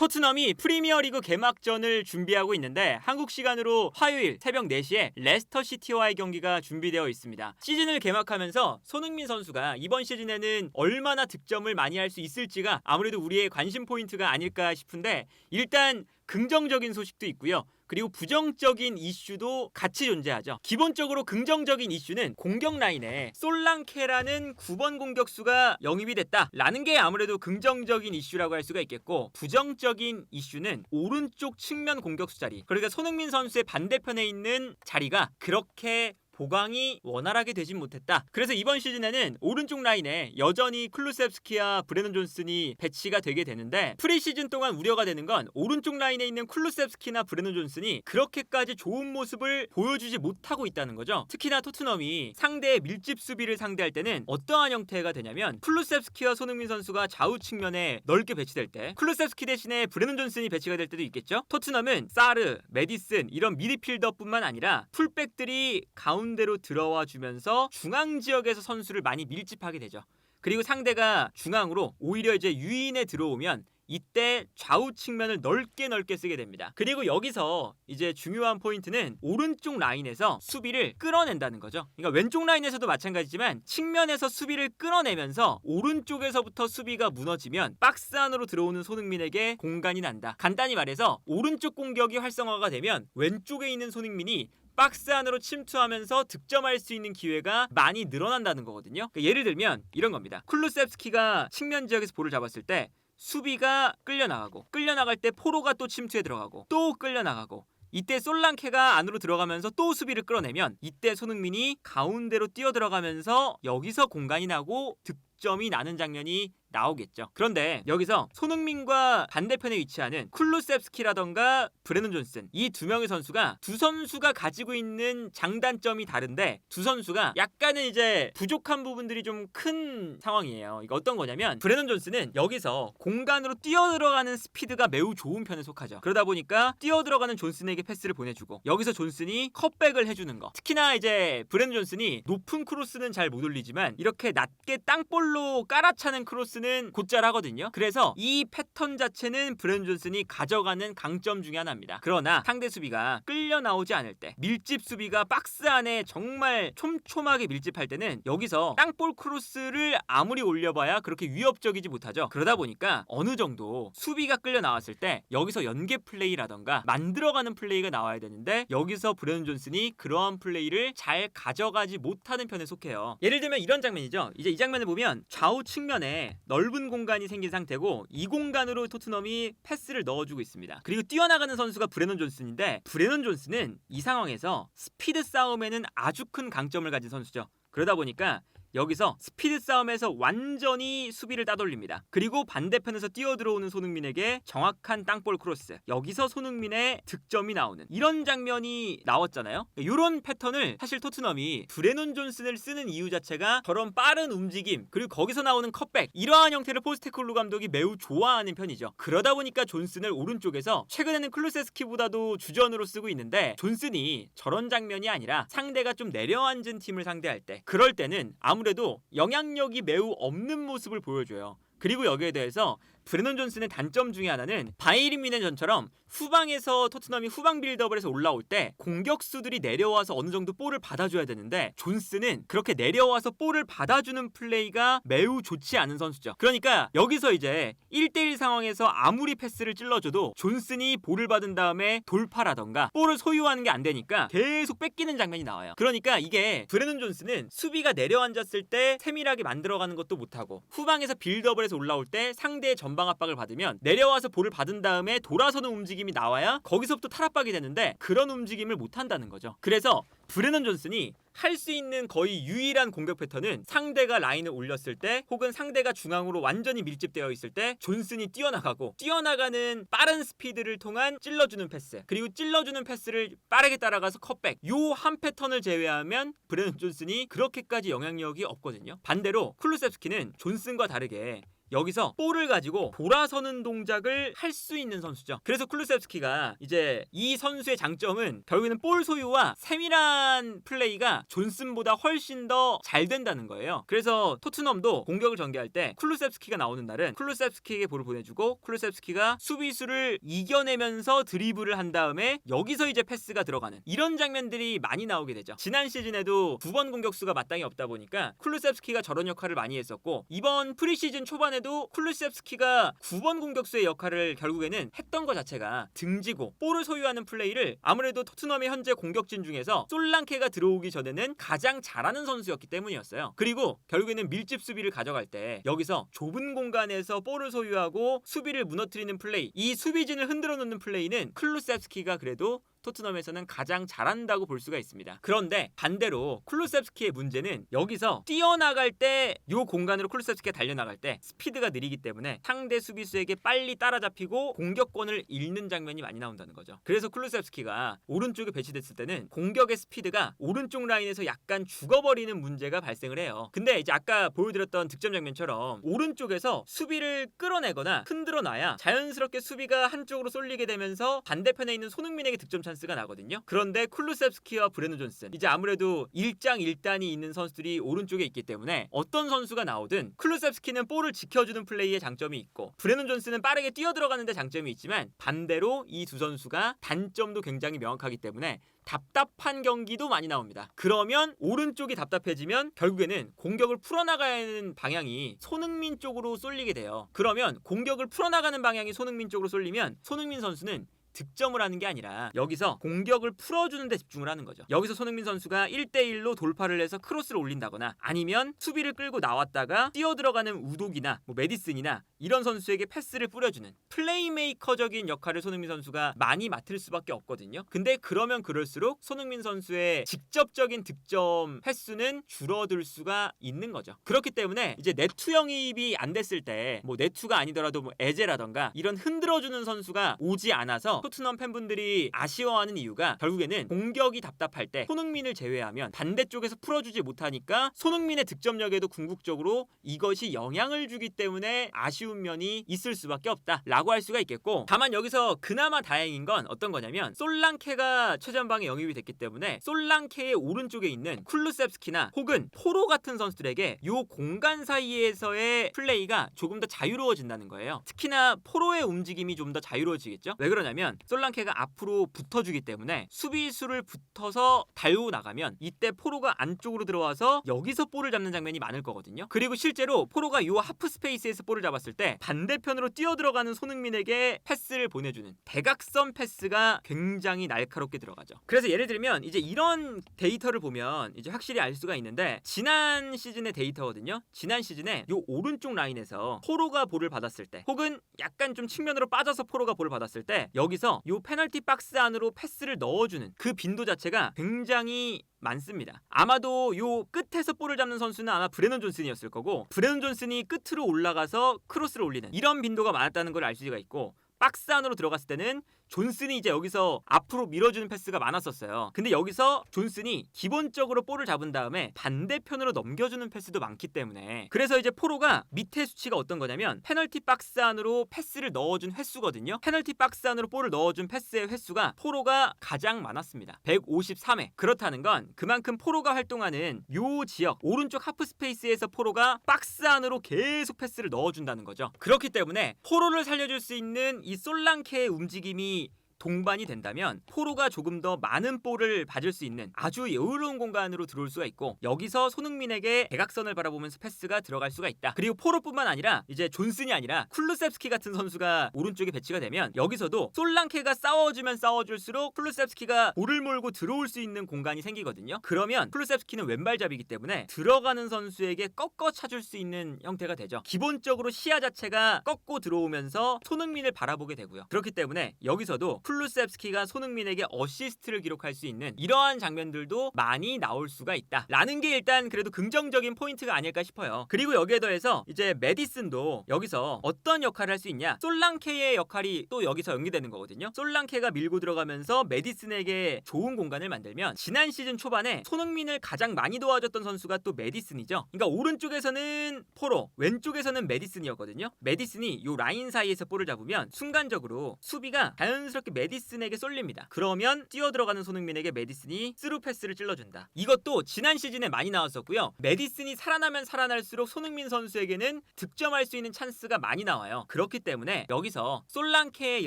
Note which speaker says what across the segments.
Speaker 1: 토트넘이 프리미어리그 개막전을 준비하고 있는데 한국 시간으로 화요일 새벽 4시에 레스터 시티와의 경기가 준비되어 있습니다. 시즌을 개막하면서 손흥민 선수가 이번 시즌에는 얼마나 득점을 많이 할 수 있을지가 아무래도 우리의 관심 포인트가 아닐까 싶은데 일단 긍정적인 소식도 있고요. 그리고 부정적인 이슈도 같이 존재하죠. 기본적으로 긍정적인 이슈는 공격 라인에 솔랑케라는 9번 공격수가 영입이 됐다라는 게 아무래도 긍정적인 이슈라고 할 수가 있겠고 부정적인 이슈는 오른쪽 측면 공격수 자리 그러니까 손흥민 선수의 반대편에 있는 자리가 그렇게 보강이 원활하게 되진 못했다. 그래서 이번 시즌에는 오른쪽 라인에 여전히 클루셉스키와 브레넌 존슨이 배치가 되게 되는데 프리시즌 동안 우려가 되는 건 오른쪽 라인에 있는 클루셉스키나 브레넌 존슨이 그렇게까지 좋은 모습을 보여주지 못하고 있다는 거죠. 특히나 토트넘이 상대의 밀집 수비를 상대할 때는 어떠한 형태가 되냐면 클루셉스키와 손흥민 선수가 좌우 측면에 넓게 배치될 때 클루셉스키 대신에 브레넌 존슨이 배치가 될 때도 있겠죠. 토트넘은 사르, 메디슨 이런 미드필더뿐만 아니라 풀백들이 가운데 로 들어와 주면서 중앙 지역에서 선수를 많이 밀집하게 되죠. 그리고 상대가 중앙으로 오히려 이제 유인에 들어오면 이때 좌우 측면을 넓게 넓게 쓰게 됩니다. 그리고 여기서 이제 중요한 포인트는 오른쪽 라인에서 수비를 끌어낸다는 거죠. 그러니까 왼쪽 라인에서도 마찬가지지만 측면에서 수비를 끌어내면서 오른쪽에서부터 수비가 무너지면 박스 안으로 들어오는 손흥민에게 공간이 난다. 간단히 말해서 오른쪽 공격이 활성화가 되면 왼쪽에 있는 손흥민이 박스 안으로 침투하면서 득점할 수 있는 기회가 많이 늘어난다는 거거든요. 그러니까 예를 들면 이런 겁니다. 쿨루셉스키가 측면 지역에서 볼을 잡았을 때 수비가 끌려나가고 끌려나갈 때 포로가 또 침투에 들어가고 또 끌려나가고 이때 솔랑케가 안으로 들어가면서 또 수비를 끌어내면 이때 손흥민이 가운데로 뛰어 들어가면서 여기서 공간이 나고 득점이 나는 장면이 나오겠죠. 그런데 여기서 손흥민과 반대편에 위치하는 쿨루셉스키라던가 브레넌 존슨 이 두 명의 선수가 두 선수가 가지고 있는 장단점이 다른데 두 선수가 약간은 이제 부족한 부분들이 좀 큰 상황이에요. 이거 어떤 거냐면 브레넌 존슨은 여기서 공간으로 뛰어 들어가는 스피드가 매우 좋은 편에 속하죠. 그러다 보니까 뛰어 들어가는 존슨에게 패스를 보내주고 여기서 존슨이 컷백을 해주는 거. 특히나 이제 브레넌 존슨이 높은 크로스는 잘 못 올리지만 이렇게 낮게 땅볼로 깔아차는 크로스 존슨은 곧잘 하거든요. 그래서 이 패턴 자체는 브렌 존슨이 가져가는 강점 중에 하나입니다. 그러나 상대 수비가 끌려 나오지 않을 때 밀집 수비가 박스 안에 정말 촘촘하게 밀집할 때는 여기서 땅볼 크로스를 아무리 올려봐야 그렇게 위협적이지 못하죠. 그러다 보니까 어느 정도 수비가 끌려 나왔을 때 여기서 연계 플레이라던가 만들어가는 플레이가 나와야 되는데 여기서 브렌 존슨이 그러한 플레이를 잘 가져가지 못하는 편에 속해요. 예를 들면 이런 장면이죠. 이제 이 장면을 보면 좌우 측면에 넓은 공간이 생긴 상태고 이 공간으로 토트넘이 패스를 넣어주고 있습니다. 그리고 뛰어나가는 선수가 브레넌 존슨인데 브레넌 존슨은 이 상황에서 스피드 싸움에는 아주 큰 강점을 가진 선수죠. 그러다 보니까 여기서 스피드 싸움에서 완전히 수비를 따돌립니다. 그리고 반대편에서 뛰어들어오는 손흥민에게 정확한 땅볼 크로스. 여기서 손흥민의 득점이 나오는 이런 장면이 나왔잖아요. 이런 패턴을 사실 토트넘이 브레논 존슨을 쓰는 이유 자체가 저런 빠른 움직임 그리고 거기서 나오는 컷백 이러한 형태를 포스테콜루 감독이 매우 좋아하는 편이죠. 그러다 보니까 존슨을 오른쪽에서 최근에는 클루세스키보다도 주전으로 쓰고 있는데 존슨이 저런 장면이 아니라 상대가 좀 내려앉은 팀을 상대할 때 그럴 때는 아무 아무래도 영향력이 매우 없는 모습을 보여줘요. 그리고 여기에 대해서 브레넌 존슨의 단점 중에 하나는 바이린 미넨전처럼 후방에서 토트넘이 후방 빌드업을 해서 올라올 때 공격수들이 내려와서 어느 정도 볼을 받아줘야 되는데 존슨은 그렇게 내려와서 볼을 받아주는 플레이가 매우 좋지 않은 선수죠. 그러니까 여기서 이제 1대1 상황에서 아무리 패스를 찔러줘도 존슨이 볼을 받은 다음에 돌파라던가 볼을 소유하는 게 안 되니까 계속 뺏기는 장면이 나와요. 그러니까 이게 브레넌 존슨은 수비가 내려앉았을 때 세밀하게 만들어가는 것도 못하고 후방에서 빌드업을 해서 올라올 때 상대의 전방 압박을 받으면 내려와서 볼을 받은 다음에 돌아서는 움직임이 나와야 거기서부터 탈압박이 되는데 그런 움직임을 못 한다는 거죠. 그래서 브레넌 존슨이 할 수 있는 거의 유일한 공격 패턴은 상대가 라인을 올렸을 때 혹은 상대가 중앙으로 완전히 밀집되어 있을 때 존슨이 뛰어나가고 뛰어나가는 빠른 스피드를 통한 찔러주는 패스 그리고 찔러주는 패스를 빠르게 따라가서 컷백 요 한 패턴을 제외하면 브레넌 존슨이 그렇게까지 영향력이 없거든요 반대로 쿨루셉스키는 존슨과 다르게 여기서 볼을 가지고 돌아서는 동작을 할 수 있는 선수죠. 그래서 쿨루셉스키가 이제 이 선수의 장점은 결국에는 볼 소유와 세밀한 플레이가 존슨보다 훨씬 더 잘 된다는 거예요. 그래서 토트넘도 공격을 전개할 때 쿨루셉스키가 나오는 날은 쿨루셉스키에게 볼을 보내주고 쿨루셉스키가 수비수를 이겨내면서 드리블을 한 다음에 여기서 이제 패스가 들어가는 이런 장면들이 많이 나오게 되죠. 지난 시즌에도 두 번 공격수가 마땅히 없다 보니까 쿨루셉스키가 저런 역할을 많이 했었고 이번 프리시즌 초반에 도 쿨루셉스키가 9번 공격수의 역할을 결국에는 했던 것 자체가 등지고 볼을 소유하는 플레이를 아무래도 토트넘의 현재 공격진 중에서 솔랑케가 들어오기 전에는 가장 잘하는 선수였기 때문이었어요. 그리고 결국에는 밀집 수비를 가져갈 때 여기서 좁은 공간에서 볼을 소유하고 수비를 무너뜨리는 플레이, 이 수비진을 흔들어 놓는 플레이는 클루셉스키가 그래도 토트넘에서는 가장 잘한다고 볼 수가 있습니다. 그런데 반대로 쿨루셉스키의 문제는 여기서 뛰어나갈 때 요 공간으로 쿨루셉스키가 달려나갈 때 스피드가 느리기 때문에 상대 수비수에게 빨리 따라잡히고 공격권을 잃는 장면이 많이 나온다는 거죠. 그래서 쿨루셉스키가 오른쪽에 배치됐을 때는 공격의 스피드가 오른쪽 라인에서 약간 죽어버리는 문제가 발생을 해요. 근데 이제 아까 보여드렸던 득점 장면처럼 오른쪽에서 수비를 끌어내거나 흔들어 놔야 자연스럽게 수비가 한쪽으로 쏠리게 되면서 반대편에 있는 손흥민에게 득점 찬스가 나거든요. 그런데 쿨루셉스키와 브레노 존슨 이제 아무래도 일장일단이 있는 선수들이 오른쪽에 있기 때문에 어떤 선수가 나오든 쿨루셉스키는 볼을 지켜주는 플레이에 장점이 있고 브레노 존슨은 빠르게 뛰어 들어가는데 장점이 있지만 반대로 이 두 선수가 단점도 굉장히 명확하기 때문에 답답한 경기도 많이 나옵니다. 그러면 오른쪽이 답답해지면 결국에는 공격을 풀어나가야 하는 방향이 손흥민 쪽으로 쏠리게 돼요. 그러면 공격을 풀어나가는 방향이 손흥민 쪽으로 쏠리면 손흥민 선수는 득점을 하는 게 아니라 여기서 공격을 풀어주는 데 집중을 하는 거죠. 여기서 손흥민 선수가 1대1로 돌파를 해서 크로스를 올린다거나 아니면 수비를 끌고 나왔다가 뛰어 들어가는 우독이나 뭐 메디슨이나 이런 선수에게 패스를 뿌려주는 플레이메이커적인 역할을 손흥민 선수가 많이 맡을 수밖에 없거든요. 근데 그러면 그럴수록 손흥민 선수의 직접적인 득점 횟수는 줄어들 수가 있는 거죠. 그렇기 때문에 이제 네트 영입이 안 됐을 때 뭐 네트가 아니더라도 뭐 에제라던가 이런 흔들어주는 선수가 오지 않아서 토트넘 팬분들이 아쉬워하는 이유가 결국에는 공격이 답답할 때 손흥민을 제외하면 반대쪽에서 풀어주지 못하니까 손흥민의 득점력에도 궁극적으로 이것이 영향을 주기 때문에 아쉬운 면이 있을 수밖에 없다라고 할 수가 있겠고 다만 여기서 그나마 다행인 건 어떤 거냐면 솔랑케가 최전방에 영입이 됐기 때문에 솔랑케의 오른쪽에 있는 쿨루셉스키나 혹은 포로 같은 선수들에게 요 공간 사이에서의 플레이가 조금 더 자유로워진다는 거예요. 특히나 포로의 움직임이 좀 더 자유로워지겠죠. 왜 그러냐 면 솔랑케가 앞으로 붙어주기 때문에 수비수를 붙어서 달고 나가면 이때 포로가 안쪽으로 들어와서 여기서 볼을 잡는 장면이 많을 거거든요. 그리고 실제로 포로가 요 하프 스페이스에서 볼을 잡았을 때 반대편으로 뛰어 들어가는 손흥민에게 패스를 보내주는 대각선 패스가 굉장히 날카롭게 들어가죠. 그래서 예를 들면 이제 이런 데이터를 보면 이제 확실히 알 수가 있는데 지난 시즌의 데이터거든요. 지난 시즌에 요 오른쪽 라인에서 포로가 볼을 받았을 때 혹은 약간 좀 측면으로 빠져서 포로가 볼을 받았을 때 여기 서 요 페널티 박스 안으로 패스를 넣어주는 그 빈도 자체가 굉장히 많습니다. 아마도 요 끝에서 볼을 잡는 선수는 아마 브레넌 존슨이었을 거고 브레넌 존슨이 끝으로 올라가서 크로스를 올리는 이런 빈도가 많았다는 걸 알 수가 있고 박스 안으로 들어갔을 때는 존슨이 이제 여기서 앞으로 밀어주는 패스가 많았었어요. 근데 여기서 존슨이 기본적으로 볼을 잡은 다음에 반대편으로 넘겨주는 패스도 많기 때문에 그래서 이제 포로가 밑에 수치가 어떤 거냐면 페널티 박스 안으로 패스를 넣어준 횟수거든요. 페널티 박스 안으로 볼을 넣어준 패스의 횟수가 포로가 가장 많았습니다. 153회. 그렇다는 건 그만큼 포로가 활동하는 요 지역 오른쪽 하프 스페이스에서 포로가 박스 안으로 계속 패스를 넣어준다는 거죠. 그렇기 때문에 포로를 살려줄 수 있는 이 솔랑케의 움직임이 동반이 된다면 포로가 조금 더 많은 볼을 받을 수 있는 아주 여유로운 공간으로 들어올 수가 있고 여기서 손흥민에게 대각선을 바라보면서 패스가 들어갈 수가 있다. 그리고 포로뿐만 아니라 이제 존슨이 아니라 쿨루셉스키 같은 선수가 오른쪽에 배치가 되면 여기서도 솔랑케가 싸워주면 싸워줄수록 쿨루셉스키가 볼을 몰고 들어올 수 있는 공간이 생기거든요. 그러면 쿨루셉스키는 왼발잡이기 때문에 들어가는 선수에게 꺾어 차줄 수 있는 형태가 되죠. 기본적으로 시야 자체가 꺾고 들어오면서 손흥민을 바라보게 되고요. 그렇기 때문에 여기서도 쿨루셉스키가 손흥민에게 어시스트를 기록할 수 있는 이러한 장면들도 많이 나올 수가 있다. 라는 게 일단 그래도 긍정적인 포인트가 아닐까 싶어요. 그리고 여기에 더해서 이제 메디슨도 여기서 어떤 역할을 할 수 있냐? 솔랑케의 역할이 또 여기서 연기되는 거거든요. 솔랑케가 밀고 들어가면서 메디슨에게 좋은 공간을 만들면 지난 시즌 초반에 손흥민을 가장 많이 도와줬던 선수가 또 메디슨이죠. 그러니까 오른쪽에서는 포로, 왼쪽에서는 메디슨이었거든요. 메디슨이 요 라인 사이에서 볼을 잡으면 순간적으로 수비가 자연스럽게 메디슨에게 쏠립니다. 그러면 뛰어 들어가는 손흥민에게 메디슨이 스루 패스를 찔러준다. 이것도 지난 시즌에 많이 나왔었고요. 메디슨이 살아나면 살아날수록 손흥민 선수에게는 득점할 수 있는 찬스가 많이 나와요. 그렇기 때문에 여기서 솔랑케의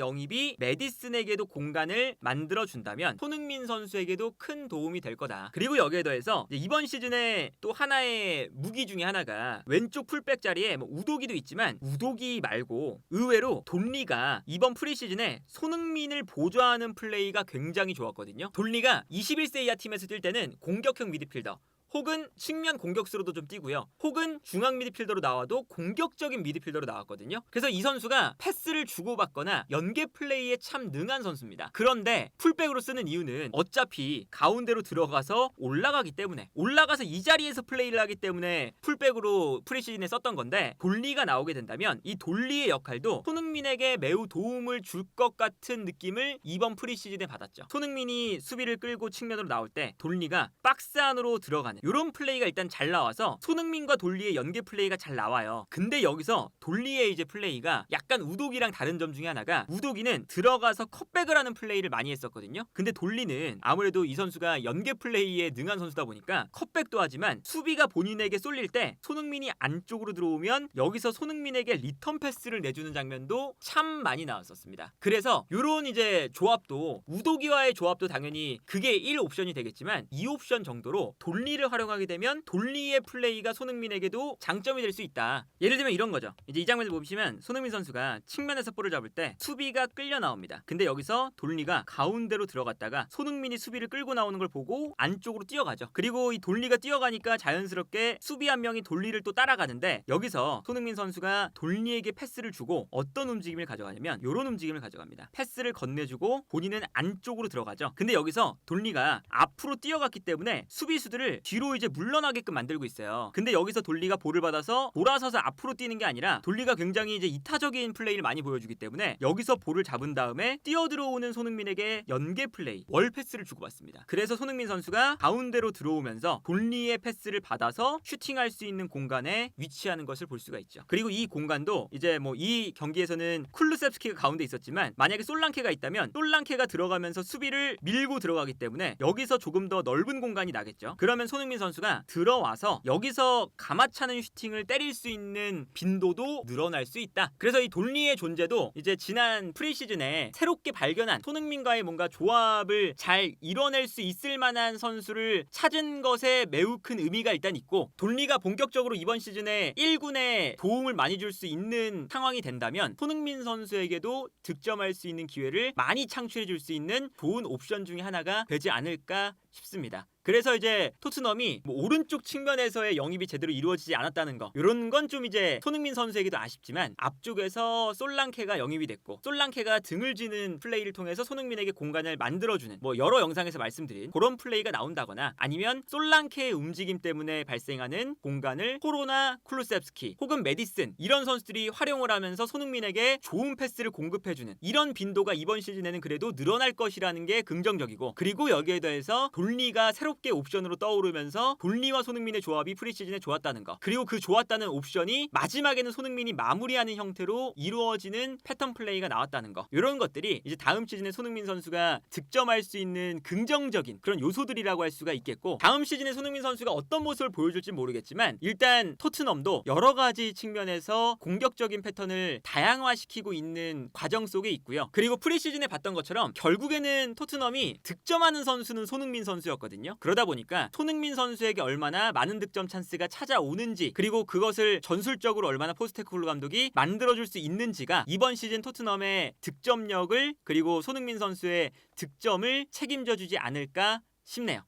Speaker 1: 영입이 메디슨에게도 공간을 만들어 준다면 손흥민 선수에게도 큰 도움이 될 거다. 그리고 여기에 더해서 이번 시즌에 또 하나의 무기 중에 하나가 왼쪽 풀백 자리에 뭐 우도기도 있지만 우도기 말고 의외로 돈리가 이번 프리시즌에 손흥민을 보좌하는 플레이가 굉장히 좋았거든요. 돈리가 21세 이하 팀에서 뛸 때는 공격형 미드필더 혹은 측면 공격수로도 좀 뛰고요. 혹은 중앙 미드필더로 나와도 공격적인 미드필더로 나왔거든요. 그래서 이 선수가 패스를 주고받거나 연계 플레이에 참 능한 선수입니다. 그런데 풀백으로 쓰는 이유는 어차피 가운데로 들어가서 올라가기 때문에 올라가서 이 자리에서 플레이를 하기 때문에 풀백으로 프리시즌에 썼던 건데 돌리가 나오게 된다면 이 돌리의 역할도 손흥민에게 매우 도움을 줄 것 같은 느낌을 이번 프리시즌에 받았죠. 손흥민이 수비를 끌고 측면으로 나올 때 돌리가 박스 안으로 들어가는 이런 플레이가 일단 잘 나와서 손흥민과 돌리의 연계 플레이가 잘 나와요. 근데 여기서 돌리의 이제 플레이가 약간 우독이랑 다른 점 중에 하나가 우독이는 들어가서 컷백을 하는 플레이를 많이 했었거든요. 근데 돌리는 아무래도 이 선수가 연계 플레이에 능한 선수다 보니까 컷백도 하지만 수비가 본인에게 쏠릴 때 손흥민이 안쪽으로 들어오면 여기서 손흥민에게 리턴 패스를 내주는 장면도 참 많이 나왔었습니다. 그래서 이런 이제 조합도 우독이와의 조합도 당연히 그게 1 옵션이 되겠지만 2 옵션 정도로 돌리를 활용하게 되면 돌리의 플레이가 손흥민에게도 장점이 될 수 있다. 예를 들면 이런 거죠. 이제 이 장면을 보시면 손흥민 선수가 측면에서 볼을 잡을 때 수비가 끌려 나옵니다. 근데 여기서 돌리가 가운데로 들어갔다가 손흥민이 수비를 끌고 나오는 걸 보고 안쪽으로 뛰어가죠. 그리고 이 돌리가 뛰어가니까 자연스럽게 수비 한 명이 돌리를 또 따라가는데 여기서 손흥민 선수가 돌리에게 패스를 주고 어떤 움직임을 가져가냐면 이런 움직임을 가져갑니다. 패스를 건네주고 본인은 안쪽으로 들어가죠. 근데 여기서 돌리가 앞으로 뛰어갔기 때문에 수비수들을 뒤로 이제 물러나게끔 만들고 있어요. 근데 여기서 돌리가 볼을 받아서 돌아서서 앞으로 뛰는 게 아니라 돌리가 굉장히 이제 이타적인 플레이를 많이 보여주기 때문에 여기서 볼을 잡은 다음에 뛰어 들어오는 손흥민에게 연계 플레이, 월 패스를 주고받습니다. 그래서 손흥민 선수가 가운데로 들어오면서 돌리의 패스를 받아서 슈팅할 수 있는 공간에 위치하는 것을 볼 수가 있죠. 그리고 이 공간도 이제 뭐 이 경기에서는 쿨루셉스키가 가운데 있었지만 만약에 솔랑케가 있다면 솔랑케가 들어가면서 수비를 밀고 들어가기 때문에 여기서 조금 더 넓은 공간이 나겠죠. 그러면 손 흥민 선수가 들어와서 여기서 가마차는 슈팅을 때릴 수 있는 빈도도 늘어날 수 있다. 그래서 이 돌리의 존재도 이제 지난 프리시즌에 새롭게 발견한 손흥민과의 뭔가 조합을 잘 이뤄낼 수 있을 만한 선수를 찾은 것에 매우 큰 의미가 일단 있고 돌리가 본격적으로 이번 시즌에 1군에 도움을 많이 줄 수 있는 상황이 된다면 손흥민 선수에게도 득점할 수 있는 기회를 많이 창출해 줄 수 있는 좋은 옵션 중에 하나가 되지 않을까 싶습니다. 그래서 이제 토트넘이 뭐 오른쪽 측면에서의 영입이 제대로 이루어지지 않았다는 거 이런 건 좀 이제 손흥민 선수에게도 아쉽지만 앞쪽에서 솔랑케가 영입이 됐고 솔랑케가 등을 지는 플레이를 통해서 손흥민에게 공간을 만들어주는 뭐 여러 영상에서 말씀드린 그런 플레이가 나온다거나 아니면 솔랑케의 움직임 때문에 발생하는 공간을 코로나 쿨루셉스키 혹은 메디슨 이런 선수들이 활용을 하면서 손흥민에게 좋은 패스를 공급해주는 이런 빈도가 이번 시즌에는 그래도 늘어날 것이라는 게 긍정적이고 그리고 여기에 더해서 돌 리가 새로 새롭게 옵션으로 떠오르면서 돌리와 손흥민의 조합이 프리시즌에 좋았다는 거. 그리고 그 좋았다는 옵션이 마지막에는 손흥민이 마무리하는 형태로 이루어지는 패턴 플레이가 나왔다는 거. 이런 것들이 이제 다음 시즌에 손흥민 선수가 득점할 수 있는 긍정적인 그런 요소들이라고 할 수가 있겠고 다음 시즌에 손흥민 선수가 어떤 모습을 보여줄지 모르겠지만 일단 토트넘도 여러 가지 측면에서 공격적인 패턴을 다양화시키고 있는 과정 속에 있고요. 그리고 프리시즌에 봤던 것처럼 결국에는 토트넘이 득점하는 선수는 손흥민 선수였거든요. 그러다 보니까 손흥민 선수에게 얼마나 많은 득점 찬스가 찾아오는지 그리고 그것을 전술적으로 얼마나 포스테코글루 감독이 만들어줄 수 있는지가 이번 시즌 토트넘의 득점력을 그리고 손흥민 선수의 득점을 책임져 주지 않을까 싶네요.